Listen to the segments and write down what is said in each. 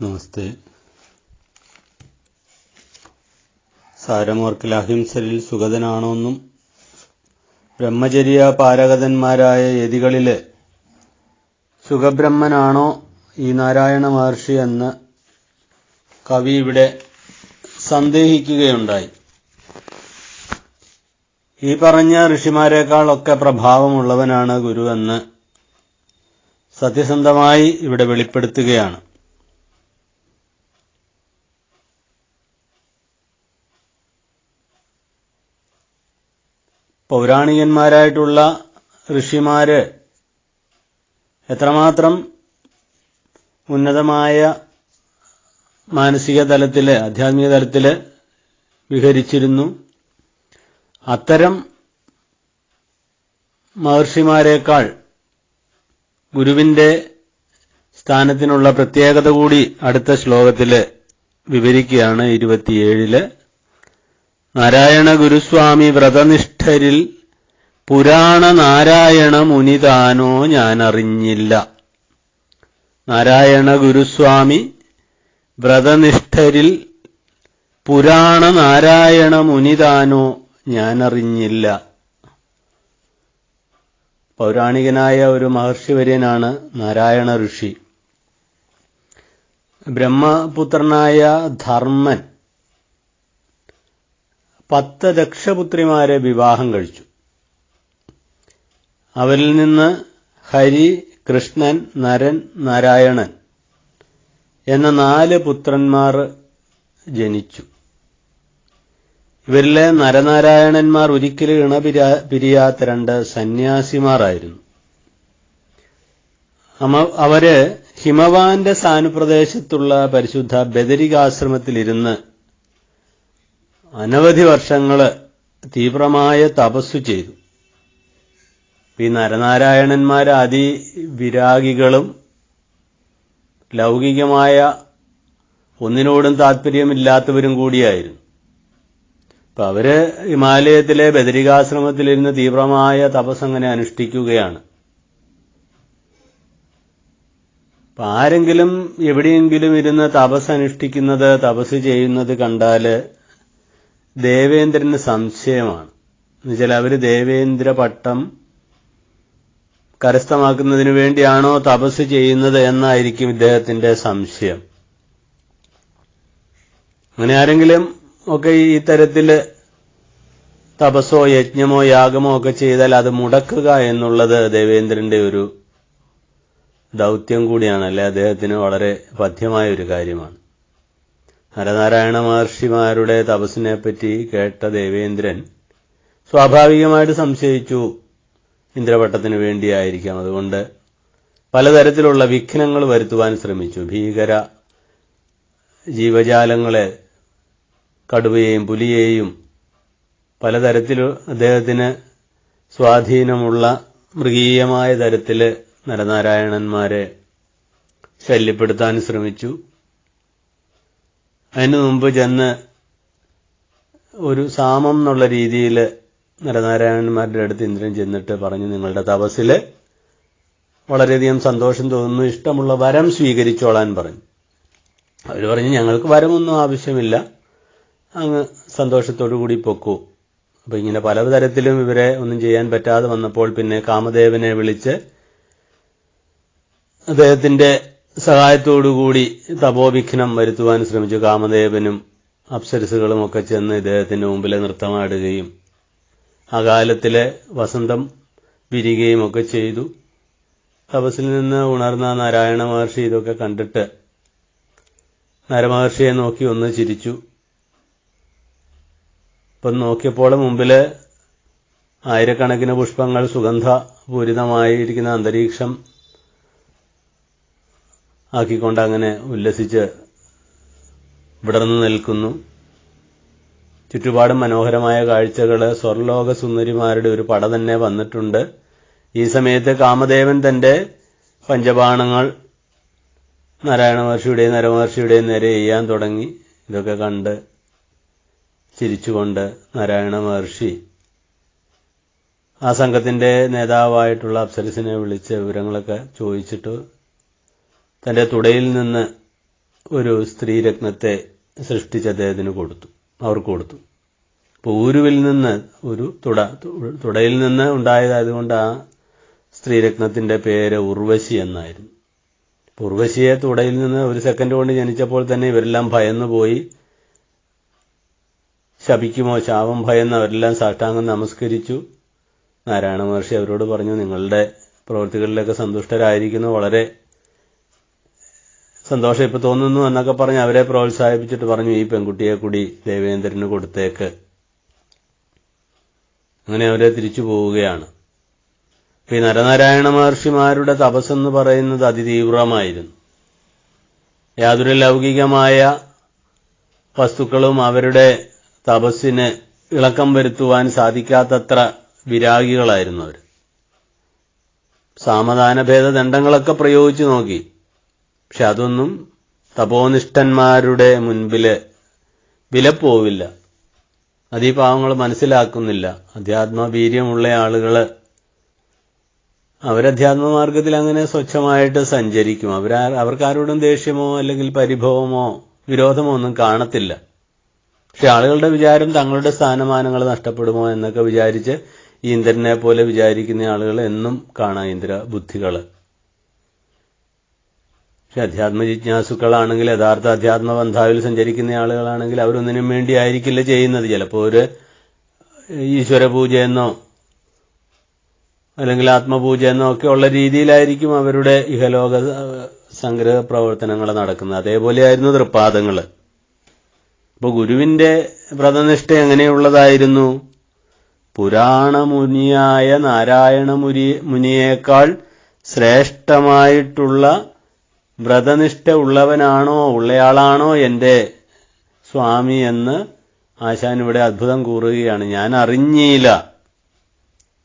നമസ്തേ. സാരമോർക്കിൽ അഹിംസരിൽ സുഗതനാണോന്നും ബ്രഹ്മചര്യ പാരഗതന്മാരായ യതികളിൽ സുഖബ്രഹ്മനാണോ ഈ നാരായണ മഹർഷി എന്ന് കവി ഇവിടെ സന്ദേഹിക്കുകയുണ്ടായി. ഈ പറഞ്ഞ ഋഷിമാരെക്കാളൊക്കെ പ്രഭാവമുള്ളവനാണ് ഗുരുവെന്ന് സത്യസന്ധമായി ഇവിടെ വെളിപ്പെടുത്തുകയാണ്. പൗരാണികന്മാരായിട്ടുള്ള ഋഷിമാര് എത്രമാത്രം ഉന്നതമായ മാനസിക തലത്തിൽ ആധ്യാത്മിക തലത്തിൽ വിഹരിച്ചിരുന്നു. അത്തരം മഹർഷിമാരെക്കാൾ ഗുരുവിന്റെ സ്ഥാനത്തിനുള്ള പ്രത്യേകത കൂടി അടുത്ത ശ്ലോകത്തിൽ വിവരിക്കുകയാണ് ഇരുപത്തിയേഴിൽ. നാരായണ ഗുരുസ്വാമി വ്രതനിഷ്ഠരിൽ പുരാണ നാരായണ മുനിതാനോ ഞാനറിഞ്ഞില്ല. നാരായണ ഗുരുസ്വാമി വ്രതനിഷ്ഠരിൽ പുരാണ നാരായണ മുനിതാനോ ഞാനറിഞ്ഞില്ല. പൗരാണികനായ ഒരു മഹർഷിവര്യനാണ് നാരായണ ഋഷി. ബ്രഹ്മപുത്രനായ ധർമ്മൻ പത്ത് ദക്ഷപുത്രിമാരെ വിവാഹം കഴിച്ചു. അവരിൽ നിന്ന് ഹരി കൃഷ്ണൻ നരൻ നാരായണൻ എന്ന നാല് പുത്രന്മാർ ജനിച്ചു. ഇവരിലെ നരനാരായണന്മാർ ഒരിക്കലും ഇണ പിരിയാത്ത രണ്ട് സന്യാസിമാരായിരുന്നു. അവർ ഹിമവാന്റെ സാനുപ്രദേശത്തുള്ള പരിശുദ്ധ ബദരികാശ്രമത്തിലിരുന്ന് അനവധി വർഷങ്ങൾ തീവ്രമായ തപസ്സു ചെയ്തു. ഈ നരനാരായണന്മാർ അതിവിരാഗികളും ലൗകികമായ ഒന്നിനോടും താല്പര്യമില്ലാത്തവരും കൂടിയായിരുന്നു. അപ്പൊ അവർ ഹിമാലയത്തിലെ ബദരികാശ്രമത്തിലിരുന്ന് തീവ്രമായ തപസ് അങ്ങനെ അനുഷ്ഠിക്കുകയാണ്. അപ്പൊ ആരെങ്കിലും എവിടെയെങ്കിലും ഇരുന്ന് തപസ് അനുഷ്ഠിക്കുന്നത് തപസ് ചെയ്യുന്നത് കണ്ടാൽ ദേവേന്ദ്രന് സംശയമാണ്. എന്നുവെച്ചാൽ അവർ ദേവേന്ദ്ര പട്ടം കരസ്ഥമാക്കുന്നതിന് വേണ്ടിയാണോ തപസ് ചെയ്യുന്നത് എന്നായിരിക്കും ഇദ്ദേഹത്തിന്റെ സംശയം. അങ്ങനെ ആരെങ്കിലും ഒക്കെ ഈ തരത്തിൽ തപസ്സോ യജ്ഞമോ യാഗമോ ഒക്കെ ചെയ്താൽ അത് മുടക്കുക എന്നുള്ളത് ദേവേന്ദ്രന്റെ ഒരു ദൗത്യം കൂടിയാണ്. അല്ലെ? അദ്ദേഹത്തിന് വളരെ പഥ്യമായ ഒരു കാര്യമാണ്. നരനാരായണ മഹർഷിമാരുടെ തപസ്സിനെപ്പറ്റി കേട്ട ദേവേന്ദ്രൻ സ്വാഭാവികമായിട്ട് സംശയിച്ചു. ഇന്ദ്രപട്ടത്തിന് വേണ്ടിയായിരിക്കാം. അതുകൊണ്ട് പലതരത്തിലുള്ള വിഘ്നങ്ങൾ വരുത്തുവാൻ ശ്രമിച്ചു. ഭീകര ജീവജാലങ്ങളെ കടുവയെയും പുലിയെയും പലതരത്തിൽ അദ്ദേഹത്തിന് സ്വാധീനമുള്ള മൃഗീയമായ തരത്തിൽ നരനാരായണന്മാരെ ശല്യപ്പെടുത്താൻ ശ്രമിച്ചു. അതിനു മുമ്പ് ചെന്ന് ഒരു സാമം എന്നുള്ള രീതിയിൽ നരനാരായണന്മാരുടെ അടുത്ത് ഇന്ദ്രൻ ചെന്നിട്ട് പറഞ്ഞു നിങ്ങളുടെ തപസ്സിൽ വളരെയധികം സന്തോഷം തോന്നുന്നു ഇഷ്ടമുള്ള വരം സ്വീകരിച്ചോളാൻ പറഞ്ഞു. അവർ പറഞ്ഞു ഞങ്ങൾക്ക് വരമൊന്നും ആവശ്യമില്ല. അങ്ങ് സന്തോഷത്തോടു കൂടി പൊക്കൂ. അപ്പൊ ഇങ്ങനെ പലതരത്തിലും ഇവരെ ഒന്നും ചെയ്യാൻ പറ്റാതെ വന്നപ്പോൾ പിന്നെ കാമദേവനെ വിളിച്ച് അദ്ദേഹത്തിന്റെ സഹായത്തോടുകൂടി തപോവിഘ്നം വരുത്തുവാൻ ശ്രമിച്ചു. കാമദേവനും അപ്സരസുകളും ഒക്കെ ചെന്ന് ഇദ്ദേഹത്തിന്റെ മുമ്പിൽ നൃത്തമാടുകയും അകാലത്തിലെ വസന്തം വിരികയും ഒക്കെ ചെയ്തു. തപസ്സിൽ നിന്ന് ഉണർന്ന നാരായണ മഹർഷി ഇതൊക്കെ കണ്ടിട്ട് നരമഹർഷിയെ നോക്കി ഒന്ന് ചിരിച്ചു. ഇപ്പം നോക്കിയപ്പോൾ മുമ്പിൽ ആയിരക്കണക്കിന് പുഷ്പങ്ങൾ സുഗന്ധപൂരിതമായിരിക്കുന്ന അന്തരീക്ഷം ആക്കിക്കൊണ്ട് അങ്ങനെ ഉല്ലസിച്ച് വിടർന്നു നിൽക്കുന്നു. ചുറ്റുപാടും മനോഹരമായ കാഴ്ചകൾ സ്വർലോക സുന്ദരിമാരുടെ ഒരു പട തന്നെ വന്നിട്ടുണ്ട്. ഈ സമയത്ത് കാമദേവൻ തന്റെ പഞ്ചബാണങ്ങൾ നാരായണ മഹർഷിയുടെയും നരമഹർഷിയുടെയും നേരെ ചെയ്യാൻ തുടങ്ങി. ഇതൊക്കെ കണ്ട് ചിരിച്ചുകൊണ്ട് നാരായണ മഹർഷി ആ സംഘത്തിന്റെ നേതാവായിട്ടുള്ള അപ്സരസിനെ വിളിച്ച് വിവരങ്ങളൊക്കെ ചോദിച്ചിട്ട് തന്റെ തുടയിൽ നിന്ന് ഒരു സ്ത്രീരത്നത്തെ സൃഷ്ടിച്ച് അദ്ദേഹത്തിന് കൊടുത്തു. അവർക്ക് കൊടുത്തു. അപ്പോൾ ഊരുവിൽ നിന്ന് ഒരു തുട തുടയിൽ നിന്ന് ഉണ്ടായതായതുകൊണ്ട് ആ സ്ത്രീരത്നത്തിന്റെ പേര് ഉർവശി എന്നായിരുന്നു. ഉർവശിയെ തുടയിൽ നിന്ന് ഒരു സെക്കൻഡ് കൊണ്ട് ജനിച്ചപ്പോൾ തന്നെ ഇവരെല്ലാം ഭയന്നു പോയി. ശപിക്കുമോ ശാപം ഭയന്ന് അവരെല്ലാം സാഷ്ടാംഗം നമസ്കരിച്ചു. നാരായണ മഹർഷി അവരോട് പറഞ്ഞു നിങ്ങളുടെ പ്രവൃത്തികളിലൊക്കെ സന്തുഷ്ടരായിരിക്കുന്നു വളരെ സന്തോഷം ഇപ്പൊ തോന്നുന്നു എന്നൊക്കെ പറഞ്ഞ് അവരെ പ്രോത്സാഹിപ്പിച്ചിട്ട് പറഞ്ഞു ഈ പെൺകുട്ടിയെ കൂടി ദേവേന്ദ്രന് കൊടുത്തേക്ക്. അങ്ങനെ അവരെ തിരിച്ചു പോവുകയാണ്. ഈ നരനാരായണ മഹർഷിമാരുടെ തപസ്സെന്ന് പറയുന്നത് അതിതീവ്രമായിരുന്നു. യാതൊരു ലൗകികമായ വസ്തുക്കളും അവരുടെ തപസ്സിന് ഇളക്കം വരുത്തുവാൻ സാധിക്കാത്തത്ര വിരാഗികളായിരുന്നു അവർ. സാമധാന ഭേദദണ്ഡങ്ങളൊക്കെ പ്രയോഗിച്ചു നോക്കി. പക്ഷെ അതൊന്നും തപോനിഷ്ഠന്മാരുടെ മുൻപിൽ വിലപ്പോവില്ല. പോവില്ല അതീ പാവങ്ങൾ മനസ്സിലാക്കുന്നില്ല. അധ്യാത്മവീര്യമുള്ള ആളുകൾ അവരധ്യാത്മമാർഗത്തിൽ അങ്ങനെ സ്വച്ഛമായിട്ട് സഞ്ചരിക്കും. അവരാ അവർക്കാരോടും ദേഷ്യമോ അല്ലെങ്കിൽ പരിഭവമോ വിരോധമോ ഒന്നും കാണത്തില്ല. പക്ഷെ ആളുകളുടെ വിചാരം തങ്ങളുടെ സ്ഥാനമാനങ്ങൾ നഷ്ടപ്പെടുമോ എന്നൊക്കെ വിചാരിച്ച് ഇന്ദ്രനെ പോലെ വിചാരിക്കുന്ന ആളുകൾ എന്നും കാണാം ഇന്ദ്ര ബുദ്ധികൾ പക്ഷെ അധ്യാത്മ ജിജ്ഞാസുക്കളാണെങ്കിൽ യഥാർത്ഥ അധ്യാത്മ ബന്ധാവിൽ സഞ്ചരിക്കുന്ന ആളുകളാണെങ്കിൽ അവരൊന്നിനും വേണ്ടി ആയിരിക്കില്ല ചെയ്യുന്നത്. ചിലപ്പോൾ ഒരു ഈശ്വര പൂജയെന്നോ അല്ലെങ്കിൽ ആത്മപൂജ എന്നോ ഒക്കെ ഉള്ള രീതിയിലായിരിക്കും അവരുടെ ഇഹലോക സംഗ്രഹ പ്രവർത്തനങ്ങൾ നടക്കുന്നത്. അതേപോലെയായിരുന്നു തൃപ്പാദങ്ങൾ ഇപ്പൊ ഗുരുവിന്റെ വ്രതനിഷ്ഠ എങ്ങനെയുള്ളതായിരുന്നു? പുരാണമുനിയായ നാരായണ മുനി മുനിയേക്കാൾ ശ്രേഷ്ഠമായിട്ടുള്ള വ്രതനിഷ്ഠ ഉള്ളവനാണോ ഉള്ളയാളാണോ എന്റെ സ്വാമി എന്ന് ആശാൻ ഇവിടെ അത്ഭുതം കൂറുകയാണ്. ഞാൻ അറിഞ്ഞില്ല.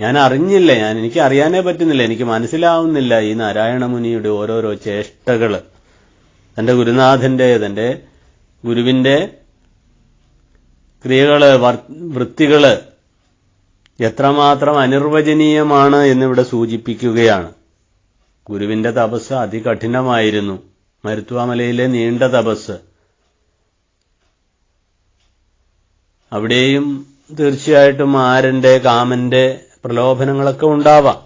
ഞാൻ അറിഞ്ഞില്ല. ഞാൻ എനിക്ക് അറിയാനേ പറ്റുന്നില്ല. എനിക്ക് മനസ്സിലാവുന്നില്ല ഈ നാരായണ മുനിയുടെ ഓരോരോ ചേഷ്ടകൾ. തന്റെ ഗുരുനാഥന്റെ തന്റെ ഗുരുവിന്റെ ക്രിയകൾ വൃത്തികൾ എത്രമാത്രം അനിർവചനീയമാണ് എന്നിവിടെ സൂചിപ്പിക്കുകയാണ്. ഗുരുവിന്റെ തപസ് അതികഠിനമായിരുന്നു. മരുത്വാമലയിലെ നീണ്ട തപസ്. അവിടെയും തീർച്ചയായിട്ടും ആരന്റെ കാമന്റെ പ്രലോഭനങ്ങളൊക്കെ ഉണ്ടാവാം.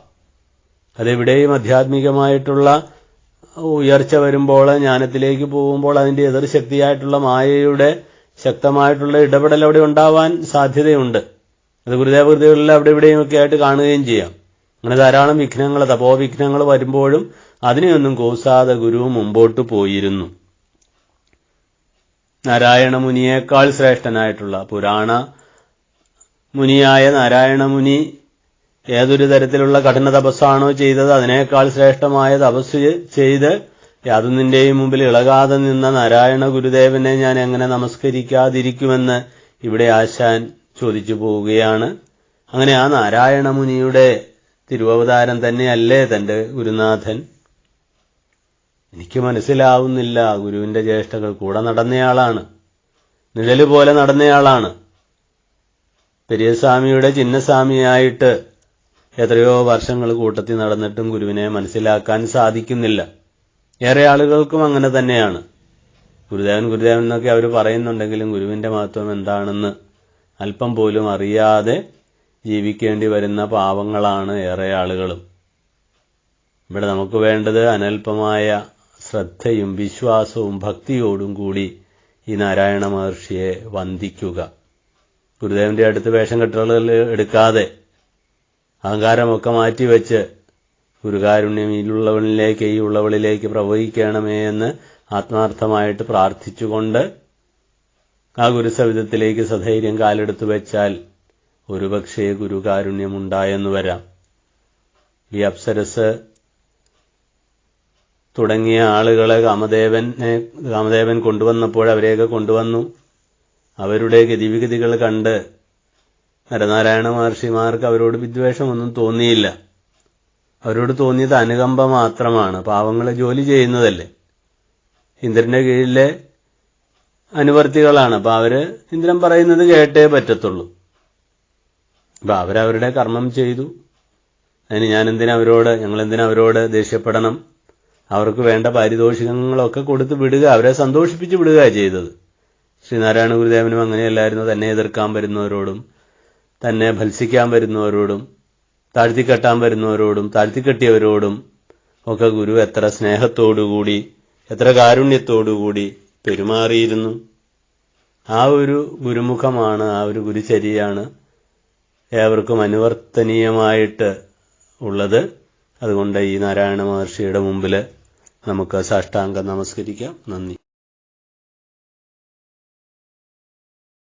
അതെവിടെയും ആധ്യാത്മികമായിട്ടുള്ള ഉയർച്ച വരുമ്പോൾ ജ്ഞാനത്തിലേക്ക് പോകുമ്പോൾ അതിന്റെ എതിർശക്തിയായിട്ടുള്ള മായയുടെ ശക്തമായിട്ടുള്ള ഇടപെടൽ അവിടെ ഉണ്ടാവാൻ സാധ്യതയുണ്ട്. അത് ഗുരുദേവകൃതികളിൽ അവിടെ ഇവിടെയും ഒക്കെ ആയിട്ട് കാണുകയും ചെയ്യാം. അങ്ങനെ ധാരാളം വിഘ്നങ്ങൾ തപോവിഘ്നങ്ങൾ വരുമ്പോഴും അതിനെയൊന്നും ഗോസാദ ഗുരു മുമ്പോട്ട് പോയിരുന്നു. നാരായണ മുനിയേക്കാൾ ശ്രേഷ്ഠനായിട്ടുള്ള പുരാണ മുനിയായ നാരായണ മുനി ഏതൊരു തരത്തിലുള്ള കഠിന തപസ്സാണോ ചെയ്തത് അതിനേക്കാൾ ശ്രേഷ്ഠമായ തപസ് ചെയ്ത് യാതൊന്നിന്റെയും മുമ്പിൽ ഇളകാതെ നിന്ന നാരായണ ഗുരുദേവനെ ഞാൻ എങ്ങനെ നമസ്കരിക്കാതിരിക്കുമെന്ന് ഇവിടെ ആശാൻ ചോദിച്ചു പോവുകയാണ്. അങ്ങനെ ആ നാരായണ മുനിയുടെ തിരുവവതാരം തന്നെയല്ലേ തന്റെ ഗുരുനാഥൻ? എനിക്ക് മനസ്സിലാവുന്നില്ല. ഗുരുവിന്റെ ജ്യേഷ്ഠകൾ കൂടെ നടന്നയാളാണ്. നിഴൽ പോലെ നടന്നയാളാണ്. പെരിയസ്വാമിയുടെ ചിഹ്നസ്വാമിയായിട്ട് എത്രയോ വർഷങ്ങൾ കൂട്ടത്തിൽ നടന്നിട്ടും ഗുരുവിനെ മനസ്സിലാക്കാൻ സാധിക്കുന്നില്ല. ഏറെ ആളുകൾക്കും അങ്ങനെ തന്നെയാണ്. ഗുരുദേവൻ ഗുരുദേവൻ എന്നൊക്കെ അവർ പറയുന്നുണ്ടെങ്കിലും ഗുരുവിന്റെ മഹത്വം എന്താണെന്ന് അല്പം പോലും അറിയാതെ ജീവിക്കേണ്ടി വരുന്ന പാവങ്ങളാണ് ഏറെ ആളുകളും. ഇവിടെ നമുക്ക് വേണ്ടത് അനൽപമായ ശ്രദ്ധയും വിശ്വാസവും ഭക്തിയോടും കൂടി ഈ നാരായണ മഹർഷിയെ വന്ദിക്കുക. ഗുരുദേവന്റെ അടുത്ത് വേഷം കെട്ടുകൾ എടുക്കാതെ അഹങ്കാരമൊക്കെ മാറ്റിവെച്ച് ഗുരുകാരുണ്യം ഈയുള്ളവളിലേക്ക് ഈ ഉള്ളവളിലേക്ക് പ്രവഹിക്കണമേ എന്ന് ആത്മാർത്ഥമായിട്ട് പ്രാർത്ഥിച്ചുകൊണ്ട് ആ ഗുരുസവിധത്തിലേക്ക് സധൈര്യം കാലെടുത്തു വെച്ചാൽ ഒരുപക്ഷേ ഗുരുകാരുണ്യമുണ്ടായെന്നു വരാം. ഈ അപ്സരസ് തുടങ്ങിയ ആളുകളെ കാമദേവനെ കാമദേവൻ കൊണ്ടുവന്നപ്പോൾ അവരെയൊക്കെ കൊണ്ടുവന്നു. അവരുടെ ഗതിവിഗതികൾ കണ്ട് നരനാരായണ മഹർഷിമാർക്ക് അവരോട് വിദ്വേഷമൊന്നും തോന്നിയില്ല. അവരോട് തോന്നിയത് അനുകമ്പ മാത്രമാണ് പാവങ്ങളെ ജോലി ചെയ്യുന്നതല്ലേ. ഇന്ദ്രന്റെ കീഴിലെ അനുവർത്തികളാണ് അപ്പൊ അവർ ഇന്ദ്രൻ പറയുന്നത് കേട്ടേ പറ്റത്തുള്ളൂ. അപ്പൊ അവരവരുടെ കർമ്മം ചെയ്തു. അതിന് ഞാൻ എന്തിനാ അവരോട് ഞങ്ങൾ എന്തിനാ അവരോട് ദേഷ്യപ്പെടണം? അവർക്ക് വേണ്ട പാരിതോഷികങ്ങളൊക്കെ കൊടുത്ത് വിടുക അവരെ സന്തോഷിപ്പിച്ച് വിടുക ചെയ്തത്. ശ്രീനാരായണ ഗുരുദേവനും അങ്ങനെയല്ലായിരുന്നു. തന്നെ എതിർക്കാൻ വരുന്നവരോടും തന്നെ ഭത്സിക്കാൻ വരുന്നവരോടും താഴ്ത്തിക്കെട്ടാൻ വരുന്നവരോടും താഴ്ത്തിക്കെട്ടിയവരോടും ഒക്കെ ഗുരു എത്ര സ്നേഹത്തോടുകൂടി എത്ര കാരുണ്യത്തോടുകൂടി പെരുമാറിയിരുന്നു. ആ ഒരു ഗുരുമുഖമാണ് ആ ഒരു ഗുരുചര്യയാണ് ഏവർക്കും അനുവർത്തനീയമായിട്ട് ഉള്ളത്. അതുകൊണ്ട് ഈ നാരായണ മഹർഷിയുടെ മുമ്പിൽ നമുക്ക് സാഷ്ടാംഗം നമസ്കരിക്കാം. നന്ദി.